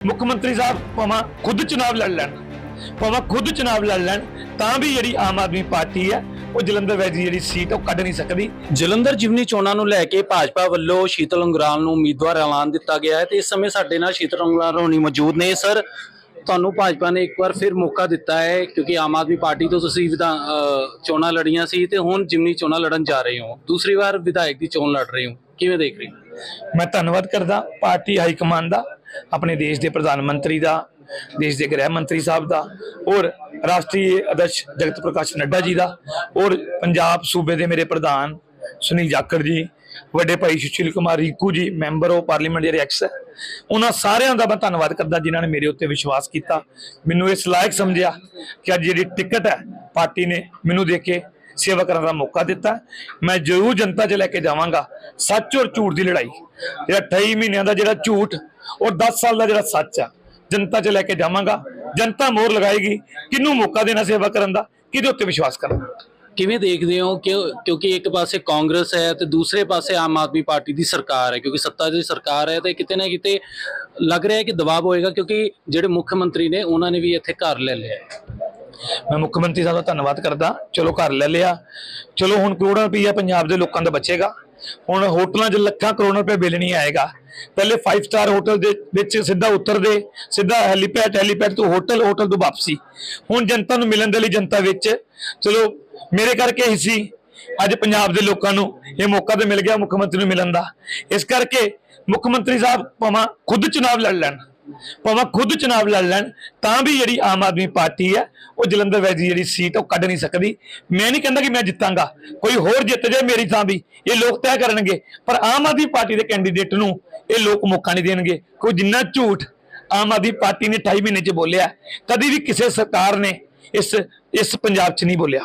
ਮੁੱਖ ਮੰਤਰੀ ਸਾਹਿਬ ਭਾਵੇਂ ਖੁਦ ਚੁਣਾਵ ਲੜ ਲੈਣ ਭਾਵੇਂ ਖੁਦ ਚੁਣਾਵ ਲੜ ਲੈਣ ਤਾਂ ਵੀ ਜਿਹੜੀ ਆਮ ਆਦਮੀ ਪਾਰਟੀ ਹੈ ਉਹ ਜਲੰਧਰ ਵਿੱਚ ਜਿਹੜੀ ਸੀਟ ਉਹ ਕੱਢ ਨਹੀਂ ਸਕਦੀ। ਜਲੰਧਰ ਜਿਮਨੀ ਚੋਣਾਂ ਨੂੰ ਲੈ ਕੇ ਭਾਜਪਾ ਵੱਲੋਂ ਸ਼ੀਤਲ ਉਂਗਰਾਲ ਨੂੰ ਉਮੀਦਵਾਰ ਐਲਾਨ ਦਿੱਤਾ ਗਿਆ ਹੈ ਤੇ ਇਸ ਸਮੇਂ ਸਾਡੇ ਨਾਲ ਸ਼ੀਤਲ ਉਂਗਰਾਲ ਹੋਣੀ ਮੌਜੂਦ ਨੇ। ਸਰ ਤੁਹਾਨੂੰ ਭਾਜਪਾ ਨੇ ਇੱਕ ਵਾਰ ਫਿਰ ਮੌਕਾ ਦਿੱਤਾ ਹੈ ਕਿਉਂਕਿ ਆਮ ਆਦਮੀ ਪਾਰਟੀ ਤੋਂ ਤੁਸੀਂ ਵਿਧਾਨ ਚੋਣਾਂ ਲੜੀਆਂ ਸੀ ਤੇ ਹੁਣ ਜਿਮਨੀ ਚੋਣਾਂ ਲੜਨ ਜਾ ਰਹੇ ਹੋ। ਦੂਸਰੀ ਵਾਰ ਵਿਧਾਇਕ ਦੀ ਚੋਣ ਲੜ ਰਹੇ ਹੋ। ਕਿਵੇਂ ਦੇਖ ਰਹੇ ਹੋ? ਮੈਂ ਧੰਨਵਾਦ ਕਰਦਾ ਪਾਰਟੀ ਹਾਈ ਕਮਾਨ ਦਾ। ਆਪਣੇ ਦੇਸ਼ ਦੇ ਪ੍ਰਧਾਨ ਮੰਤਰੀ ਦਾ, ਦੇਸ਼ ਦੇ ਗ੍ਰਹਿ ਮੰਤਰੀ ਸਾਹਿਬ ਦਾ, ਔਰ ਰਾਸ਼ਟਰੀ ਅਧਿਕਸ਼ ਜਗਤ ਪ੍ਰਕਾਸ਼ ਨੱਡਾ ਜੀ ਦਾ, ਔਰ ਪੰਜਾਬ ਸੂਬੇ ਦੇ ਮੇਰੇ ਪ੍ਰਧਾਨ ਸੁਨੀਲ ਜਾਖੜ ਜੀ, ਵੱਡੇ ਭਾਈ Sushil Kumar Rinku ji, member of parliament ਜਿਹੜੇ ਐਕਸ ਹੈ ਉਹਨਾਂ ਸਾਰਿਆਂ ਦਾ ਮੈਂ ਧੰਨਵਾਦ ਕਰਦਾ ਜਿਨ੍ਹਾਂ ਨੇ ਮੇਰੇ ਉੱਤੇ ਵਿਸ਼ਵਾਸ ਕੀਤਾ। ਮੈਨੂੰ ਇਸ ਲਾਇਕ ਸਮਝਿਆ ਕਿ ਅੱਜ ਜਿਹੜੀ ਟਿਕਟ ਹੈ, ਪਾਰਟੀ ਨੇ ਮੈਨੂੰ ਦੇ ਕੇ ਸੇਵਾ ਕਰਨ ਦਾ ਮੌਕਾ ਦਿੱਤਾ। ਮੈਂ ਜ਼ਰੂਰ ਜਨਤਾ 'ਚ ਲੈ ਕੇ ਜਾਵਾਂਗਾ, ਸੱਚ ਔਰ ਝੂਠ ਦੀ ਲੜਾਈ। ਜਿਹੜਾ 28 ਮਹੀਨਿਆਂ ਦਾ ਜਿਹੜਾ ਝੂਠ ਔਰ 10 ਸਾਲ ਦਾ ਜਿਹੜਾ ਸੱਚ ਆ। ਜਨਤਾ 'ਚ ਲੈ ਕੇ ਜਾਵਾਂਗਾ। ਜਨਤਾ ਮੋਹਰ ਲਗਾਏਗੀ। ਕਿਹਨੂੰ ਮੌਕਾ ਦੇਣਾ ਸੇਵਾ ਕਰਨ ਦਾ? ਕਿਹਦੇ ਉੱਤੇ ਵਿਸ਼ਵਾਸ ਕਰਨਾ ਕਿਵੇਂ ਦੇਖਦੇ ਹੋ? ਕਿ ਕਿਉਂਕਿ ਇੱਕ ਪਾਸੇ ਕਾਂਗਰਸ ਹੈ ਤੇ ਦੂਸਰੇ ਪਾਸੇ ਆਮ ਆਦਮੀ ਪਾਰਟੀ ਦੀ ਸਰਕਾਰ ਹੈ, ਕਿਉਂਕਿ ਸੱਤਾ ਦੀ ਸਰਕਾਰ ਹੈ ਤੇ ਕਿਤੇ ਨਾ ਕਿਤੇ ਲੱਗ ਰਿਹਾ ਹੈ ਕਿ ਦਬਾਅ ਹੋਏਗਾ, ਕਿਉਂਕਿ ਜਿਹੜੇ ਮੁੱਖ ਮੰਤਰੀ ਨੇ, ਉਹਨਾਂ ਨੇ ਵੀ ਇੱਥੇ ਘਰ ਲੈ ਲਿਆ ਮੈਂ ਮੁੱਖ ਮੰਤਰੀ ਸਾਹਿਬ ਦਾ ਧੰਨਵਾਦ ਕਰਦਾ। ਚਲੋ ਘਰ ਲੈ ਲਿਆ। ਚਲੋ ਹੁਣ ਕਰੋੜਾਂ ਰੁਪਈਆ ਪੰਜਾਬ ਦੇ ਲੋਕਾਂ ਦਾ ਬਚੇਗਾ। ਹੁਣ ਹੋਟਲਾਂ 'ਚ ਲੱਖਾਂ ਕਰੋੜਾਂ ਰੁਪਏ ਬਿੱਲ ਨਹੀਂ ਆਏਗਾ। ਪਹਿਲੇ 5 ਸਟਾਰ ਹੋਟਲ ਦੇ ਵਿੱਚ ਸਿੱਧਾ ਉਤਰਦੇ ਸਿੱਧਾ ਹੈਲੀਪੈਡ ਹੈਲੀਪੈਡ ਤੋਂ ਹੋਟਲ ਹੋਟਲ ਤੋਂ ਵਾਪਸੀ। ਹੁਣ ਜਨਤਾ ਨੂੰ ਮਿਲਣ ਦੇ ਲਈ ਜਨਤਾ ਵਿੱਚ। ਚਲੋ ਮੇਰੇ ਕਰਕੇ ਹੀ ਸੀ। ਅੱਜ ਪੰਜਾਬ ਦੇ ਲੋਕਾਂ ਨੂੰ ਇਹ ਮੌਕਾ ਤੇ ਮਿਲ ਗਿਆ ਮੁੱਖ ਮੰਤਰੀ ਨੂੰ ਮਿਲਣ ਦਾ। ਇਸ ਕਰਕੇ ਮੁੱਖ ਮੰਤਰੀ ਸਾਹਿਬ ਭਾਵੇਂ ਖੁਦ ਚੁਣਾਵ ਲੜ ਲੈਣ। ਭਾਵੇਂ ਖੁਦ ਚੁਣਾਵ ਲੜ ਲੈਣ, ਤਾਂ ਵੀ ਜਿਹੜੀ ਆਮ ਆਦਮੀ ਪਾਰਟੀ ਹੈ, ਉਹ ਜਲੰਧਰ ਵਿੱਚ ਜਿਹੜੀ ਸੀਟ ਉਹ ਕੱਢ ਨਹੀਂ ਸਕਦੀ। ਮੈਂ ਨਹੀਂ ਕਹਿੰਦਾ ਕਿ ਮੈਂ ਜਿੱਤਾਂਗਾ। ਕੋਈ ਹੋਰ ਜਿੱਤ ਜਾਏ ਮੇਰੀ ਥਾਂ ਵੀ, ਇਹ ਲੋਕ ਤੈਅ ਕਰਨਗੇ। ਪਰ ਆਮ ਆਦਮੀ ਪਾਰਟੀ ਦੇ ਕੈਂਡੀਡੇਟ ਨੂੰ ਇਹ ਲੋਕ ਮੌਕਾ ਨਹੀਂ ਦੇਣਗੇ। ਕੋਈ ਜਿੰਨਾ ਝੂਠ ਆਮ ਆਦਮੀ ਪਾਰਟੀ ਨੇ 28 ਮਹੀਨੇ 'ਚ ਬੋਲਿਆ, ਕਦੀ ਵੀ ਕਿਸੇ ਸਰਕਾਰ ਨੇ ਇਸ ਇਸ ਪੰਜਾਬ 'ਚ ਨਹੀਂ ਬੋਲਿਆ।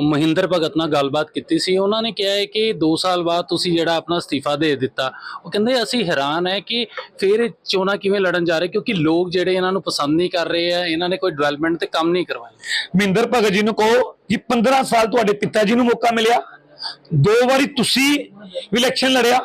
ਮਹਿੰਦਰ ਭਗਤ ਨਾਲ ਗੱਲਬਾਤ ਕੀਤੀ ਸੀ। ਉਹਨਾਂ ਨੇ ਕਿਹਾ ਹੈ ਕਿ 2 ਸਾਲ ਬਾਅਦ ਤੁਸੀਂ ਜਿਹੜਾ ਆਪਣਾ ਅਸਤੀਫਾ ਦੇ ਦਿੱਤਾ। ਉਹ ਕਹਿੰਦੇ, ਅਸੀਂ ਹੈਰਾਨ ਹੈ ਕਿ ਫਿਰ ਚੋਣਾਂ ਕਿਵੇਂ ਲੜਨ ਜਾ ਰਹੇ? ਕਿਉਂਕਿ ਲੋਕ ਜਿਹੜੇ ਇਹਨਾਂ ਨੂੰ ਪਸੰਦ ਨਹੀਂ ਕਰ ਰਹੇ ਆ, ਇਹਨਾਂ ਨੇ ਕੋਈ ਡਿਵੈਲਪਮੈਂਟ ਤੇ ਕੰਮ ਨਹੀਂ ਕਰਵਾਇਆ। ਮਹਿੰਦਰ ਭਗਤ ਜੀ ਨੂੰ ਕਹੋ ਕਿ 15 ਸਾਲ ਤੁਹਾਡੇ ਪਿਤਾ ਜੀ ਨੂੰ ਮੌਕਾ ਮਿਲਿਆ। ਦੋ ਵਾਰੀ ਤੁਸੀਂ ਇਲੈਕਸ਼ਨ ਲੜਿਆ।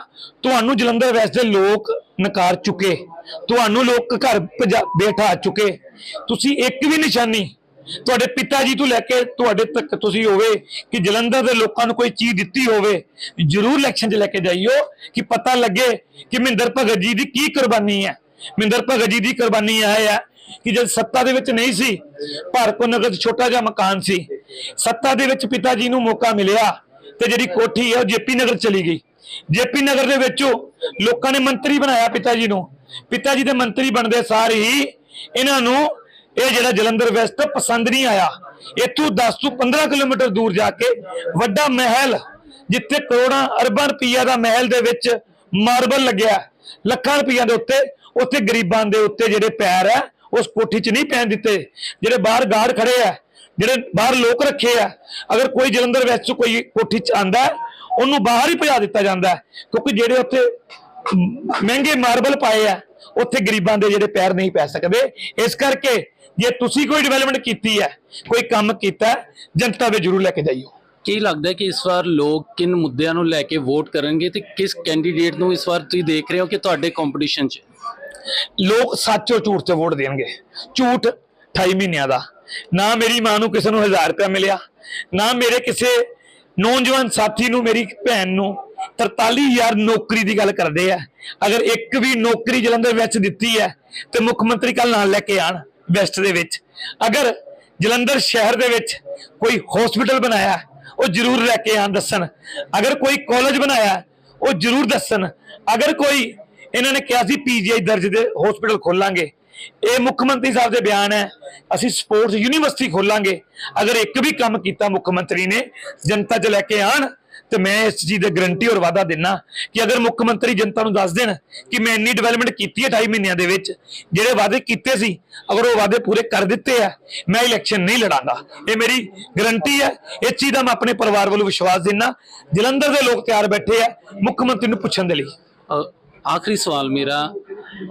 ਤੁਹਾਨੂੰ ਜਲੰਧਰ ਵੈਸਟ ਦੇ ਲੋਕ ਨਕਾਰ ਚੁੱਕੇ। ਤੁਹਾਨੂੰ ਲੋਕ ਘਰ ਭਜਾ- ਬਿਠਾ ਚੁੱਕੇ। ਤੁਸੀਂ ਇੱਕ ਵੀ ਨਿਸ਼ਾਨੀ ਤੁਹਾਡੇ ਪਿਤਾ ਜੀ ਤੋਂ ਲੈ ਕੇ ਤੁਹਾਡੇ ਤੱਕ ਤੁਸੀਂ ਹੋਵੇ ਕਿ ਜਲੰਧਰ ਦੇ ਲੋਕਾਂ ਨੂੰ ਕੋਈ ਚੀਜ਼ ਦਿੱਤੀ ਹੋਵੇ, ਜਰੂਰ ਇਲੈਕਸ਼ਨ 'ਚ ਲੈ ਕੇ ਜਾਈਓ ਕਿ ਪਤਾ ਲੱਗੇ ਕਿ ਮਹਿੰਦਰ ਭਗਤ ਜੀ ਦੀ ਕੀ ਕੁਰਬਾਨੀ ਹੈ। ਮਹਿੰਦਰ ਭਗਤ ਜੀ ਦੀ ਕੁਰਬਾਨੀ ਇਹ ਹੈ ਕਿ ਜਦ ਸੱਤਾ ਦੇ ਵਿੱਚ ਨਹੀਂ ਸੀ, ਭਾਰਤੋ ਨਗਰ ਛੋਟਾ ਜਿਹਾ ਮਕਾਨ ਸੀ। ਸੱਤਾ ਦੇ ਵਿੱਚ ਪਿਤਾ ਜੀ ਨੂੰ ਮੌਕਾ ਮਿਲਿਆ ਤੇ ਜਿਹੜੀ ਕੋਠੀ ਹੈ ਉਹ ਜੇਪੀ ਨਗਰ ਚਲੀ ਗਈ। ਜੇਪੀ ਨਗਰ ਦੇ ਵਿੱਚੋਂ ਲੋਕਾਂ ਨੇ ਮੰਤਰੀ ਬਣਾਇਆ ਪਿਤਾ ਜੀ ਨੂੰ। ਪਿਤਾ ਜੀ ਦੇ ਮੰਤਰੀ ਬਣਦੇ ਸਾਰ ਹੀ ਇਹਨਾਂ ਨੂੰ ਇਹ ਜਿਹੜਾ ਜਲੰਧਰ ਵੈਸਟ ਪਸੰਦ ਨਹੀਂ ਆਇਆ, ਇੱਥੋਂ 10 ਤੋਂ 15 ਕਿਲੋਮੀਟਰ ਦੂਰ ਜਾ ਕੇ ਵੱਡਾ ਮਹਿਲ, ਜਿੱਥੇ ਕਰੋੜਾਂ ਅਰਬਾਂ ਰੁਪਈਆ ਦਾ ਮਹਿਲ ਦੇ ਵਿੱਚ ਮਾਰਬਲ ਲੱਗਿਆ ਲੱਖਾਂ ਰੁਪਈਆ ਦੇ ਉੱਤੇ, ਉੱਥੇ ਗਰੀਬਾਂ ਦੇ ਉੱਤੇ ਜਿਹੜੇ ਪੈਰ ਹੈ, ਉਸ ਕੋਠੀ 'ਚ ਨਹੀਂ ਪੈਣ ਦਿੱਤੇ। ਜਿਹੜੇ ਬਾਹਰ ਗਾਰਡ ਖੜੇ ਆ ਜਿਹੜੇ ਬਾਹਰ ਲੋਕ ਰੱਖੇ ਆ ਅਗਰ ਕੋਈ ਜਲੰਧਰ ਵੈਸਟ 'ਚ ਕੋਈ ਕੋਠੀ 'ਚ ਆਂਦਾ ਉਹਨੂੰ ਬਾਹਰ ਹੀ ਭਜਾ ਦਿੱਤਾ ਜਾਂਦਾ ਹੈ, ਕਿਉਂਕਿ ਜਿਹੜੇ ਉੱਥੇ ਮਹਿੰਗੇ ਮਾਰਬਲ ਪਾਏ ਆ ਉੱਥੇ ਗਰੀਬਾਂ ਦੇ ਜਿਹੜੇ ਪੈਰ ਨਹੀਂ ਪੈ ਸਕਦੇ। ਇਸ ਕਰਕੇ ਜੇ ਤੁਸੀਂ ਕੋਈ ਡਿਵੈਲਪਮੈਂਟ ਕੀਤੀ ਹੈ ਕੋਈ ਕੰਮ ਕੀਤਾ ਜਨਤਾ ਵਿੱਚ ਜ਼ਰੂਰ ਲੈ ਕੇ ਜਾਈਓ। ਕੀ ਲੱਗਦਾ ਕਿ ਇਸ ਵਾਰ ਲੋਕ ਕਿਨ ਮੁੱਦਿਆਂ ਨੂੰ ਲੈ ਕੇ ਵੋਟ ਕਰਨਗੇ ਤੇ ਕਿਸ ਕੈਂਡੀਡੇਟ ਨੂੰ ਇਸ ਵਾਰ ਤੁਸੀਂ ਦੇਖ ਰਹੇ ਹੋ ਕਿ ਤੁਹਾਡੇ ਕੰਪੀਟੀਸ਼ਨ 'ਚ? ਲੋਕ ਸੱਚ ਝੂਠ ਤੇ ਵੋਟ ਦੇਣਗੇ। ਝੂਠ 28 ਮਹੀਨਿਆਂ ਦਾ। ਨਾ ਮੇਰੀ ਮਾਂ ਨੂੰ ਕਿਸੇ ਨੂੰ 1000 ਰੁਪਇਆ ਮਿਲਿਆ ਨਾ ਮੇਰੇ ਕਿਸੇ ਨੌਜਵਾਨ ਸਾਥੀ ਨੂੰ ਮੇਰੀ ਭੈਣ ਨੂੰ 43000 ਨੌਕਰੀ ਦੀ ਗੱਲ ਕਰਦੇ ਆ। ਅਗਰ ਇੱਕ ਵੀ ਨੌਕਰੀ ਜਲੰਧਰ ਵਿੱਚ ਦਿੱਤੀ ਹੈ, ਤੇ ਮੁੱਖ ਮੰਤਰੀ ਕੱਲ ਨਾਲ ਲੈ ਕੇ ਆਣ, ਵੈਸਟ ਦੇ ਵਿੱਚ। ਅਗਰ ਜਲੰਧਰ ਸ਼ਹਿਰ ਦੇ ਵਿੱਚ ਕੋਈ ਹਸਪੀਟਲ ਬਣਾਇਆ, ਉਹ ਜ਼ਰੂਰ ਲੈ ਕੇ ਆਣ ਦੱਸਣ। ਅਗਰ ਕੋਈ ਕਾਲਜ ਬਣਾਇਆ, ਉਹ ਜ਼ਰੂਰ ਦੱਸਣ। ਅਗਰ ਕੋਈ, ਇਹਨਾਂ ਨੇ ਕਿਹਾ ਸੀ ਪੀਜੀਆਈ ਦਰਜ ਦੇ ਹਸਪੀਟਲ ਖੋਲਾਂਗੇ। ਇਹ ਮੁੱਖ ਮੰਤਰੀ ਸਾਹਿਬ ਦੇ ਬਿਆਨ ਹੈ, ਅਸੀਂ ਸਪੋਰਟਸ ਯੂਨੀਵਰਸਿਟੀ ਖੋਲਾਂਗੇ। ਅਗਰ ਇੱਕ ਵੀ ਕੰਮ ਕੀਤਾ ਮੁੱਖ ਮੰਤਰੀ ਨੇ, ਜਨਤਾ 'ਚ ਲੈ ਕੇ ਆਣ ਤੇ ਮੈਂ ਇਸ ਚੀਜ਼ ਦੀ ਗਰੰਟੀ ਔਰ ਵਾਅਦਾ ਦਿੰਨਾ ਕਿ ਅਗਰ ਮੁੱਖ ਮੰਤਰੀ ਜਨਤਾ ਨੂੰ ਦੱਸ ਦੇਣ ਕਿ ਮੈਂ ਇੰਨੀ ਡਿਵੈਲਪਮੈਂਟ ਕੀਤੀ ਹੈ 2.5 ਮਹੀਨਿਆਂ ਦੇ ਵਿੱਚ, ਜਿਹੜੇ ਵਾਅਦੇ ਕੀਤੇ ਸੀ, ਅਗਰ ਉਹ ਵਾਅਦੇ ਪੂਰੇ ਕਰ ਦਿੱਤੇ ਆ, ਮੈਂ ਇਲੈਕਸ਼ਨ ਨਹੀਂ ਲੜਾਂਗਾ। ਇਹ ਮੇਰੀ ਗਰੰਟੀ ਹੈ। ਇਸ ਚੀਜ਼ ਦਾ ਮੈਂ ਆਪਣੇ ਪਰਿਵਾਰ ਵੱਲੋਂ ਵਿਸ਼ਵਾਸ ਦਿੰਨਾ। ਜਲੰਧਰ ਦੇ ਲੋਕ ਤਿਆਰ ਬੈਠੇ ਆ ਮੁੱਖ ਮੰਤਰੀ ਨੂੰ ਪੁੱਛਣ ਦੇ ਲਈ। ਆਖਰੀ ਸਵਾਲ ਮੇਰਾ।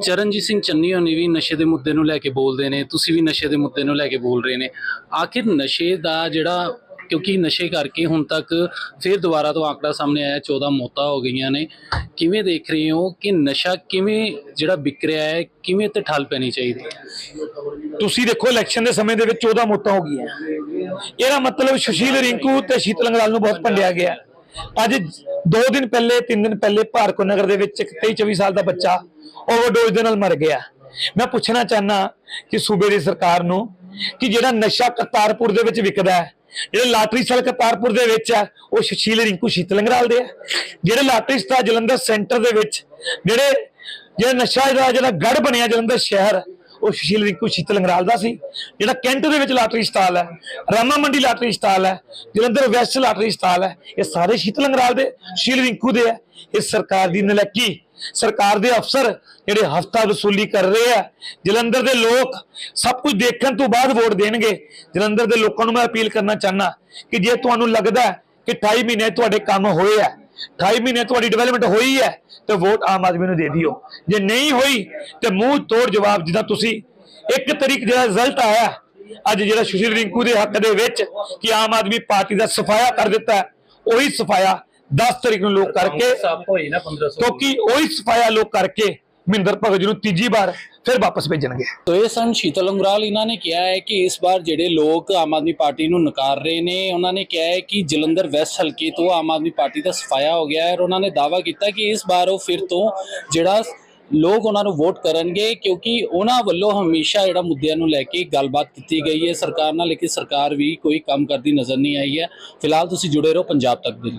ਚਰਨਜੀਤ ਸਿੰਘ ਚੰਨੀ ਹੋਣੀ ਵੀ ਨਸ਼ੇ ਦੇ ਮੁੱਦੇ ਨੂੰ ਲੈ ਕੇ ਬੋਲਦੇ ਨੇ, ਤੁਸੀਂ ਵੀ ਨਸ਼ੇ ਦੇ ਮੁੱਦੇ ਨੂੰ ਲੈ ਕੇ ਬੋਲ ਰਹੇ ਨੇ। ਆਖਿਰ ਨਸ਼ੇ ਦਾ ਜਿਹੜਾ ਕਿਉਂਕਿ ਨਸ਼ੇ ਕਰਕੇ ਹੁਣ ਤੱਕ ਫਿਰ ਦੁਬਾਰਾ ਤੋਂ ਆંકੜਾ ਸਾਹਮਣੇ ਆਇਆ 14 ਮੌਤਾਂ ਹੋ ਗਈਆਂ ਨੇ। ਕਿਵੇਂ ਦੇਖ ਰਹੇ ਹੋ ਕਿ ਨਸ਼ਾ ਕਿਵੇਂ ਜਿਹੜਾ ਵਿਕ ਰਿਹਾ ਹੈ, ਕਿਵੇਂ ਤੇ ਠੱਲ ਪੈਣੀ ਚਾਹੀਦੀ ਤੁਸੀਂ ਦੇਖੋ ਇਲੈਕਸ਼ਨ ਦੇ ਸਮੇਂ ਦੇ ਵਿੱਚ 14 ਮੌਤਾਂ ਹੋ ਗਈਆਂ। ਇਹਦਾ ਮਤਲਬ ਸੁਸ਼ੀਲ ਰਿੰਕੂ ਤੇ ਸ਼ੀਤਲੰਗਲਾਲ ਨੂੰ ਬਹੁਤ ਭੰਡਿਆ ਗਿਆ। ਅੱਜ 2 ਦਿਨ ਪਹਿਲੇ 3 ਦਿਨ ਪਹਿਲੇ ਭਾਰਕੋ ਨਗਰ ਦੇ ਵਿੱਚ ਇੱਕ 23 24 ਸਾਲ ਦਾ ਬੱਚਾ ਓਵਰਡੋਜ਼ ਦੇ ਨਾਲ ਮਰ ਗਿਆ। ਮੈਂ ਪੁੱਛਣਾ ਚਾਹਨਾ ਕਿ ਸੂਬੇ ਦੀ ਸਰਕਾਰ ਨੂੰ ਕਿ ਜਿਹੜਾ ਨਸ਼ਾ ਕਰਤਾਰਪੁਰ ਦੇ ਵਿੱਚ ਵਿਕਦਾ ਹੈ ਜਿਹੜੇ ਲਾਟਰੀ ਸੈਲ ਕਰਤਾਰਪੁਰ ਦੇ ਵਿੱਚ ਹੈ ਉਹ ਸੁਸ਼ੀਲ ਰਿੰਕੂ ਸ਼ੀਤਲੰਗਰਾਲ ਦੇ ਹੈ ਜਿਹੜੇ ਲਾਟਰੀ ਸਟਾਰ ਜਲੰਧਰ ਸੈਂਟਰ ਦੇ ਵਿੱਚ, ਜਿਹੜੇ, ਜਿਹੜਾ ਨਸ਼ਾ ਦਾ ਜਿਹੜਾ ਗੜ ਬਣਿਆ ਜਲੰਧਰ ਸ਼ਹਿਰ, ਉਹ ਸੁਸ਼ੀਲ ਰਿੰਕੂ ਸ਼ੀਤਲੰਗਰਾਲ ਦਾ ਸੀ। ਜਿਹੜਾ ਕੈਂਟ ਦੇ ਵਿੱਚ ਲਾਟਰੀ ਸਟਾਲ ਹੈ, ਰਾਮਾ ਮੰਡੀ ਲਾਟਰੀ ਸਟਾਲ ਹੈ, ਜਲੰਧਰ ਵੈਸਟ ਲਾਟਰੀ ਸਟਾਲ ਹੈ, ਇਹ ਸਾਰੇ ਸ਼ੀਤਲੰਗਰਾਲ ਦੇ ਸ਼ੀਲ ਰਿੰਕੂ ਦੇ ਹੈ ਇਹ ਸਰਕਾਰ ਦੀ ਨਲੈਕੀ ਸਰਕਾਰ ਦੇ ਅਫਸਰ ਜਿਹੜੇ ਹਫਤਾ ਵਸੂਲੀ ਕਰ ਰਹੇ ਆ, ਜਲੰਧਰ ਦੇ ਲੋਕ ਸਭ ਕੁਝ ਦੇਖਣ ਤੋਂ ਬਾਅਦ ਵੋਟ ਦੇਣਗੇ। ਜਲੰਧਰ ਦੇ ਲੋਕਾਂ ਨੂੰ ਮੈਂ ਅਪੀਲ ਕਰਨਾ ਚਾਹਨਾ ਕਿ ਜੇ ਤੁਹਾਨੂੰ ਲੱਗਦਾ ਕਿ 28 ਮਹੀਨੇ ਤੁਹਾਡੇ ਕੰਮ ਹੋਏ ਆ 28 ਮਹੀਨੇ ਤੁਹਾਡੀ ਡਿਵੈਲਪਮੈਂਟ ਹੋਈ ਹੈ ਤੇ ਵੋਟ ਆਮ ਆਦਮੀ ਨੂੰ ਦੇ ਦਿਓ। ਜੇ ਨਹੀਂ ਹੋਈ, ਤੇ ਮੂੰਹ ਤੋੜ ਜਵਾਬ ਜਿੱਦਾਂ ਤੁਸੀਂ। ਇੱਕ ਤਰੀਕ ਜਿਹੜਾ ਰਿਜ਼ਲਟ ਆਇਆ, ਅੱਜ ਜਿਹੜਾ ਸੁਸ਼ੀਲ ਰਿੰਕੂ ਦੇ ਹੱਕ ਦੇ ਵਿੱਚ ਕਿ ਆਮ ਆਦਮੀ ਪਾਰਟੀ ਦਾ ਸਫਾਇਆ ਕਰ ਦਿੱਤਾ, ਉਹੀ ਸਫਾਇਆ 10 ਤਰੀਕ ਨੂੰ ਲੋਕ ਕਰਕੇ ਸਭ ਹੋਈ ਨਾ 1500 ਕਿਉਂਕਿ ਉਹੀ ਸਫਾਇਆ ਲੋਕ ਕਰਕੇ ਮਹਿੰਦਰ ਭਗਤ ਜੀ ਨੂੰ ਤੀਜੀ ਵਾਰ ਫਿਰ ਵਾਪਸ ਭੇਜਣਗੇ। ਤੋ ਇਹ ਸਨ ਸ਼ੀਤਲ ਅੰਗਰਾਲ ਇਹਨਾਂ ਨੇ ਕਿਹਾ ਹੈ ਕਿ ਇਸ ਵਾਰ ਜਿਹੜੇ ਲੋਕ ਆਮ ਆਦਮੀ ਪਾਰਟੀ ਨੂੰ ਨਕਾਰ ਰਹੇ ਨੇ ਉਹਨਾਂ ਨੇ ਕਿਹਾ ਹੈ ਕਿ ਜਲੰਧਰ ਵੈਸਟ ਹਲਕੇ ਤੋਂ ਆਮ ਆਦਮੀ ਪਾਰਟੀ ਦਾ ਸਫਾਇਆ ਹੋ ਗਿਆ ਹੈ ਔਰ ਉਹਨਾਂ ਨੇ ਦਾਅਵਾ ਕੀਤਾ ਕਿ ਇਸ ਵਾਰ ਉਹ ਫਿਰ ਤੋਂ ਜਿਹੜਾ ਲੋਕ ਉਹਨਾਂ ਨੂੰ ਵੋਟ ਕਰਨਗੇ ਕਿਉਂਕਿ ਉਹਨਾਂ ਵੱਲੋਂ ਹਮੇਸ਼ਾ ਜਿਹੜਾ ਮੁੱਦਿਆਂ ਨੂੰ ਲੈ ਕੇ ਗੱਲਬਾਤ ਕੀਤੀ ਗਈ ਹੈ। ਸਰਕਾਰ ਨਾਲ ਲੇਕਿਨ ਸਰਕਾਰ ਵੀ ਕੋਈ ਕੰਮ ਕਰਦੀ ਨਜ਼ਰ ਨਹੀਂ ਆਈ ਹੈ। ਫਿਲਹਾਲ ਤੁਸੀਂ ਜੁੜੇ ਰਹੋ ਪੰਜਾਬ ਤੱਕ ਦੇ ਲਈ।